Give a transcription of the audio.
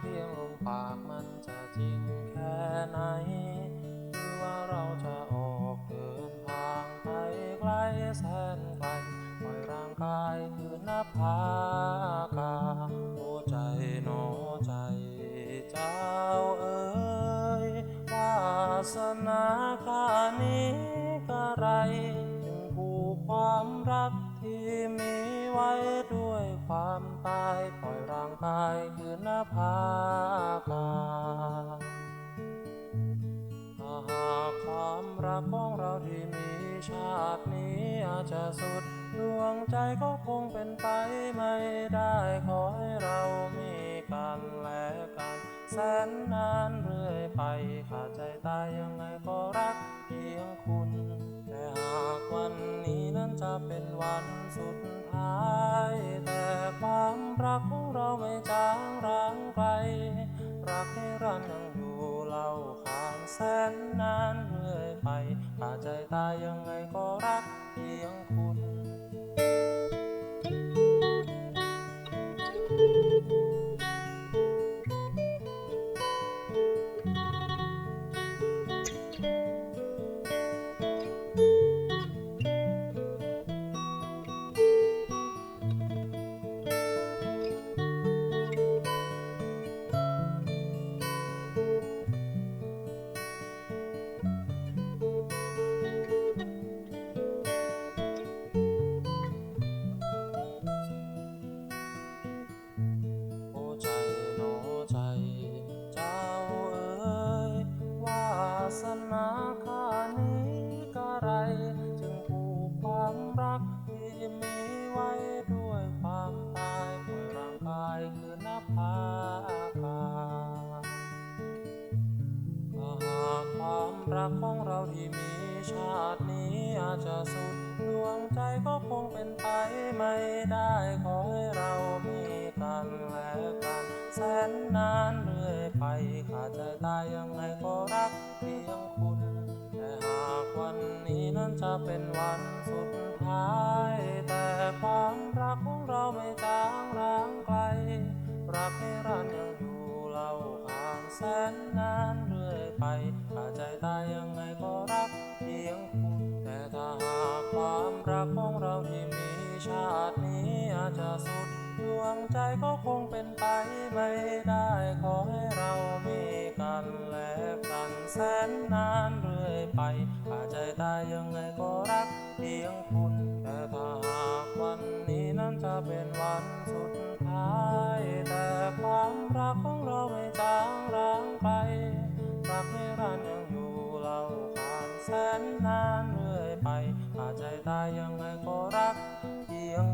เพียงลมปากมันจะจริงแค่ไหน หรือว่าเราจะออกเดินทางไปไกลแสนไกลปล่อยร่างกายคืนนภากาโอ้ใจหนอใจเจ้าเอ๋ยวาสนาข้านี้กะไรจึงผูกความรักที่มี ด้วยความตายปล่อยร่างกายคืนนภากาถ้าหากความรักของเราที่มีชาตินี้อาจจะสุดดวงใจก็คงเป็นไปไม่ได้ขอให้เรามีกันและกันแสนนานเรื่อยไปขาดใจตายยังไงก็รักเพียงคุณ แต่หากวันนี้นั้นจะเป็นวันสุด ขาดามรักของเราที่มีชาตินี้อาจจะสุดดวงใจก็คงเป็นไปไม่ได้ขอให้เรามีกันและกัน แสนนานเรื่อยไปขาดใจตายยังไงก็รักเพียงคุณ แต่หากวันนี้นั้นจะเป็นวันสุดท้าย แต่ความรักของเราไม่จางร้างไกล รักให้รันยังอยู่เล่าขานแสนนาน เราที่มีชาตินี้อาจจะสุดดวงใจก็คงเป็นไปไม่ได้ขอให้เรามีกันและกันแสนนานเรื่อยไปขาดใจตายยังไงก็รักเพียงคุณแต่ถ้าหากวันนี้นั้นจะเป็นวันสุดท้ายแต่ความรักของเราไม่จางร้างไปรักให้รันยังอยู่เล่าขานแสนนานเรื่ อาใจตายยังไงก็รักเพียง